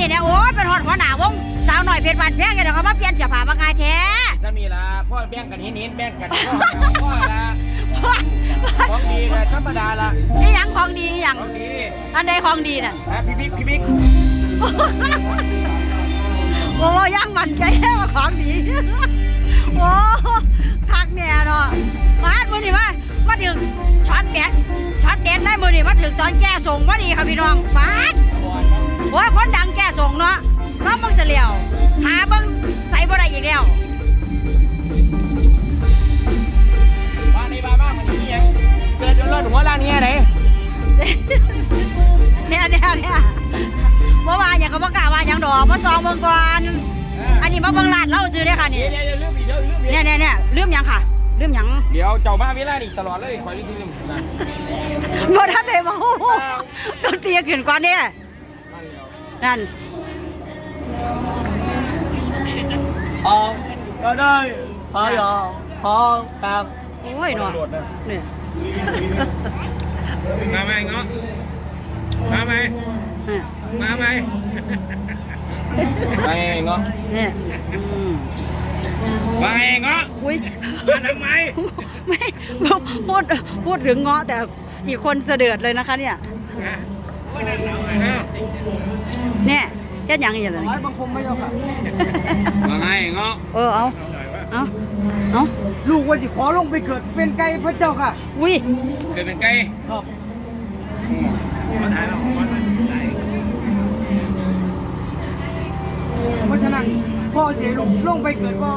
นี้เนี่ยโอ้ยเป็นฮอดหัวหน้าวงสาวหน่อยเพชรบานแพงกันเดี๋ยวเขามาเปลี่ยนเสื้อผ้ามาง่ายแท้ถ้ามีละพ่อแบ่งกันเห็นเห็นแบ่งกันพ่อพ่อละของดีละธรรมดาละนี่หยังของดีอีหยังของดีอันใดของดีน่ะนะพี่บิ๊กพี่บิ๊กโอ้ยังมั่นใจว่าของดีโอ้คักแน่เนาะมาดมื้อนี้มามาถึงช็อตแดดช็อตแดดได้มื้อนี้มาถึงตอนแก้ส่งพอดีค่ะพี่น้องฟาดก่อนเนาะโอ้ยคนดังแก้ ส่งเนาะน้องมึงเสียแล้วหาเบิ่งใส่บ่ได้อีกแล้วบ้านในบ้านบ้านมันนี่ยังเกิดเดือดร้อนหัวล้านเงี้ยไหนเนี่ยเนี่ยเนี่ยเมื่อวานอย่างเขาประกล้าศว่าอย่างดอกมาซองเบิ่งก่อนอันนี้มาเบิ่งร้านเราซื้อได้อค่ะนี่เดี๋ยวเดี๋ยวเรื่องอีกเดี๋ยวเรื่องอีกเนี่ยเนี่ยเนี่ยลืมหยังค่ะลืมหยังเดี๋ยวเจ้ามาเวลานี่ตลอดเลยคอยรีบลืมนะบ่ทันได้บอกดนตรีขึ้นก่อนเนี่ยนั่น พร้อมก็ได้พร้อมพร้อมครับโอ้ยเนาะโดดนะนี่มาไหมเงาะมาไหมนี่มาไหมไปเนาะนี่อืมมาไงเงาะอุ้ยมาทำไมไม่พูดพูดถึงเงาะแต่อีกคนเสด็จเลยนะคะเนี่ยอะเนี่ยเฮ็ดหยังอย่างไรร้อยบังคมไม่ยอมครับมาไงเงาะเออเอาเอาเอาลูกว่าสิขอลงไปเกิดเป็นไก่พระเจ้าค่ะอุ้ยเกิดเป็นไก่ครับมาถ่ายเรามาถ่ายเพราะฉะนั้นพ่อเสียลูกลงไปเกิดว่า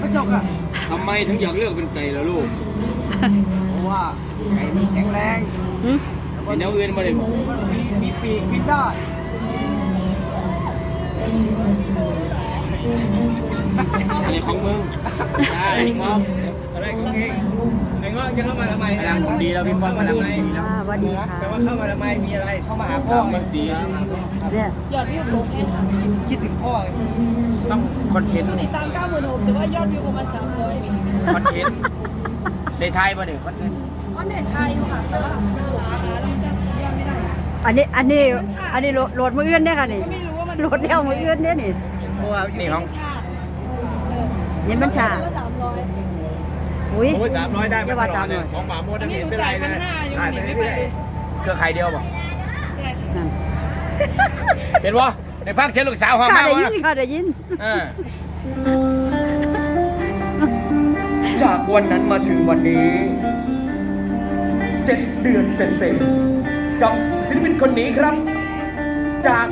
พระเจ้าค่ะทำไมถึงอยากเลือกเป็นไก่ล่ะลูกเพราะว่าไก่มันแข็งแรงหึเป็นแนวอื่นมาเลยบอกมันมีมีปีกบินได้ อะไรของมึงได้เงาะอะไรของเองไอ้เงาะจะเข้ามาทำไมนะดีแล้วพี่ป้องมาทำไมอ่าสวัสดีค่ะแต่ว่าเข้ามาทำไมมีอะไรเข้ามาหาพ่อมันสีเนี่ยยอดวิวลงแค่ค่ะคิดถึงพ่อไงต้องคอนเทนต์ติดตาม96,000แต่ว่ายอดวิวประมาณ300คอนเทนต์ในไทยป่ะเนี่ยคอนเทนต์คอนเทนต์ไทยอยู่ค่ะแต่ว่ามันโหลดช้าแล้วมันก็ยังไม่ได้อันนี้อันนี้อันนี้โหลดโหลดมืออื่นเนี่ยค่ะนี่ก็ไม่ รู้ว่ามันโหลดแล้วมืออื่นเนี่ยนี่เพราะว่านี่ของมันช้าเห็นมันชาแล้ว300อุ้ยโอ้ยสามร้อยได้เรียกว่าสามร้อยของหมาโมดอันนี่นี้หนูเป็นไรจ่ายเลพันยห้าอยู่ถ่ายนี่ไปไม่ไปเรื่อยเลยเครือข่ายเดียวป่ะใช่ค่ะนั่นเห็นป่ะในฟังเสียงลูกสาวหอมค่ะมากได้วะยินค่ะได้ยินเออจากวันนั้นมาถึงวันนี้เจ็ดเดือนเสร็จๆกับศิลปินคนนี้ครับ จาก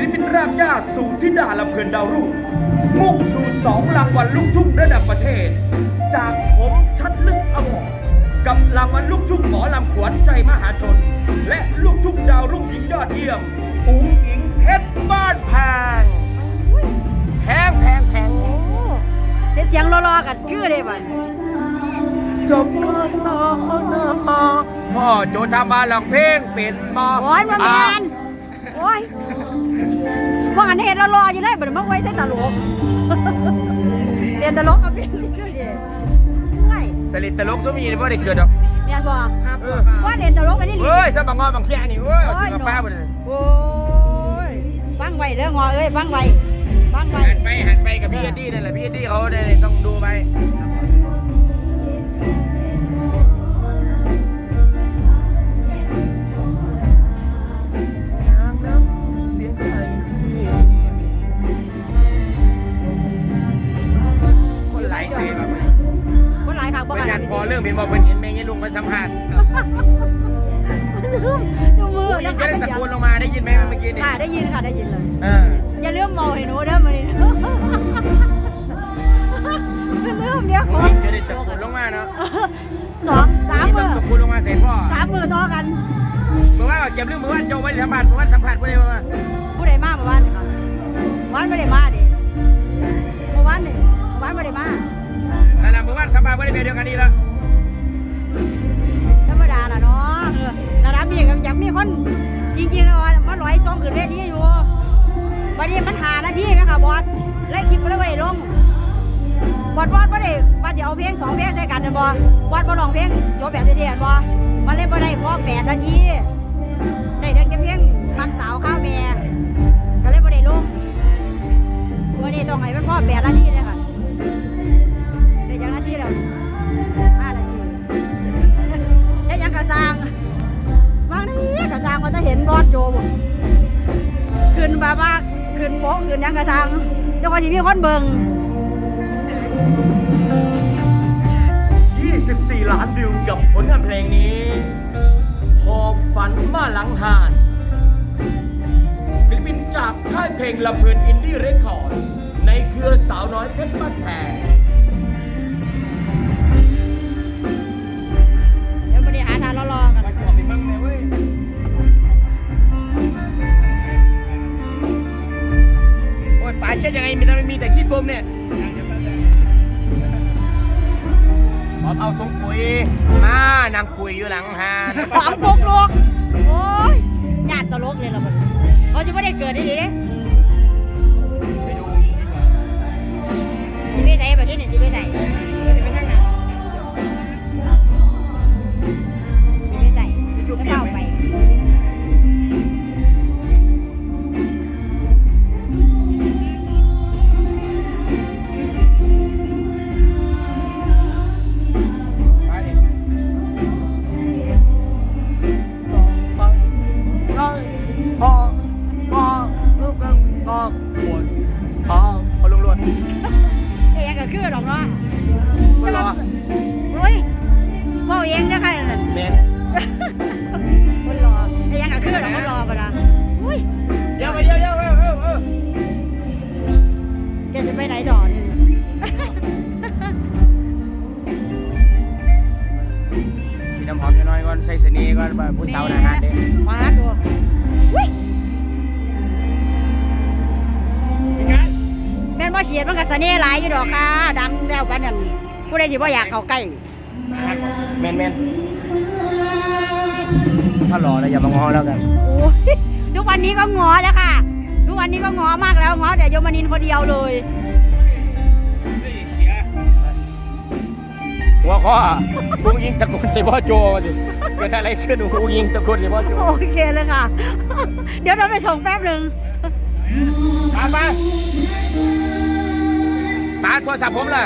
ศิลปินรากหญ้าสู่ทิดาลำเพลินดาวรุ่งมุ่งสู่สองรางวัลลูกทุ่งระดับประเทศ จากผมชัดลึกอมรกับรางวัลลูกทุ่งหมอลำขวัญใจมหาชน และลูกทุ่งดาวรุ่งหญิงยอดเยี่ยมอุ๋งอิงเพชรบ้านแพงแพงแพงแพงโอ้เฮ็เสียงรอๆกันคือได้บ่จบกศนพ่อโจทำมาลองเพลงเป็นบอโอ้ยมันแม่นโอ้ย ว่าอันเฮ็ดรอๆอยู่ได้บ่ได้มาไว้ใส่ตลกเรียนตลกกับเรียนนี่ด้วยดิไม่สลิดตลกก็มีว่าได้เกิดหรอกเรียนบ่ครับว่าเรียนตลกไปนี่เฮ้ยสบังงอบางแค่นี่เว้ยเอาจริงกับป้าไปเลยโอ้ยฟังไว้เด้องอเอ้ยฟังไว้ฟังไว้หันไปหันไปกับพี่เอ็ดดี้นั่นแหละพี่เอ็ดดี้เขาเนี่ยต้องดูไป แม่งี้ลุงมาสัมภาษณ์ลืมยกมือผู้หญิงก็ได้ตะโกนลงมาได้ยินไหมเมื่อกี้นี่ค่ะได้ยินค่ะได้ยินเลย เอออย่าลืมเมาให้หนูเด้อมื้อนี้ลืมเดี๋ยวผู้ขอหญิงก็ได้ตะโกนลงมาเนาะสองสามผู้หญิมืงอต้องตะโกนลงมาใส่พ่อสามมือต่อกันเมื่อวานเจ็บเรื่องเมื่อวานโจไม่ได้สัมผัสเมื่อวานสัมผัสไม่ได้มาผู้ใดมาเมื่อวานนี่ค่ะเมื่อวานไม่ได้มาดิเมื่อวานนี่เมื่อวานไม่ได้มา นั่นแหละเมื่อวานสัมผัสไม่ได้เป็นเดียวกันนี่ละ นจริงๆแล้วอะมันลอยซองขึ้นเวทีอยู่วันนี้มันหาหน้าที่ไหมค่ะบอสเลยคิดไปเลยว่าได้ลงบอสบอสไม่ได้ว่าจะเอาเพลงสองเพลงใส่กันนะบอสบอสมาลองเพลงโจบแบบเทียนบอสมันเล่นบ่ได้พ่อแปดนาทีได้เด็กเพลงมักสาวข้าวแม่ก็เล่นบ่ได้ลงวันนี้ต้องไหนเป็นพ่อแปดนาทีนะ ขึ้นโป๊ะขึ้นยังกระซังเจ้าก็สิมีคนเบิ่ง24 ล้านวิวกับผลงานเพลงนี้หอบฝันมาหลังหานศิลปินจากค่ายเพลงลำเพลินอินดี้เรคคอร์ดในเครือสาวน้อยเพชรบ้านแพง เช็ดยังไงมีแต่ไม่มีแต่ขี้ตมเนี่ยขอเอาถุงปุ๋ยมานางปุ๋ยอยู่หลังหานขวางปุกลูกโอ้ยญาติตลกเลยล่ะมันเขาจะไม่ได้เกิดได้ดีเด้ไปดูสิไปใส่แบบนี้เนี่ยสิไปใส่ น้ำหอมน้อยก่อนใส่เสน่ห์ก่อนผู้สาวนะฮะเด็กมาดูอุ้ยแม่นบ่เฉียดมันก็เสน่ห์หลายอยู่ดอกค่ะ ดังแล้วปานนั้นผู้ใดสิบ่อยากเข้าใกล้แมนแมนถ้าหล่อแล้วอย่ามางอแล้วกันโอ้ยทุกวันนี้ก็งอแล้วค่ะ ทุกวันนี้ก็งอมากแล้วงอแต่โยมนินคนเดียวเลย หัวข้อหูยิงตะโกนใส่พ่อโจมาดิเกิดอะไรขึ้นหูยิงตะโกนใส่พ่อโจโอเคเลยค่ะ เดี๋ยวเราไปส่งแป๊บหนึ่งปาปาปาโทรศัพท์ผมล่ะ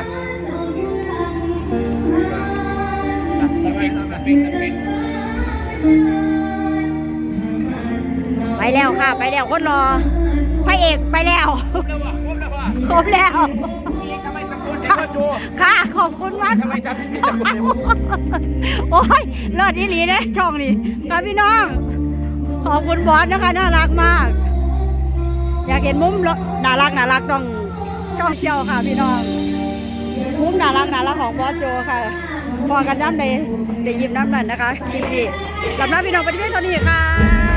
ไปแล้วค่ะ ไปแล้วคนรอพระเอกไปแล้วครบแล้ว อโจค่ะ ขอบคุณมากทำไมจำผิดตะโกนใส่พ่อโจโอ้ยเลิศอีหลีเด้ช่องนี้ค่ะพี่น้อง ขอบคุณบอสนะคะ น่ารักมาก อยากเห็นมุมน่ารักน่ารักต้องช่องเชียวค่ะ พี่น้องมุมน่ารักน่ารักของบอสโจค่ะพอกันย้ำในในยิมน้ำนั่นนะคะทีนี้สำหรับพี่น้องปฏิเวทตอนนี้ค่ะ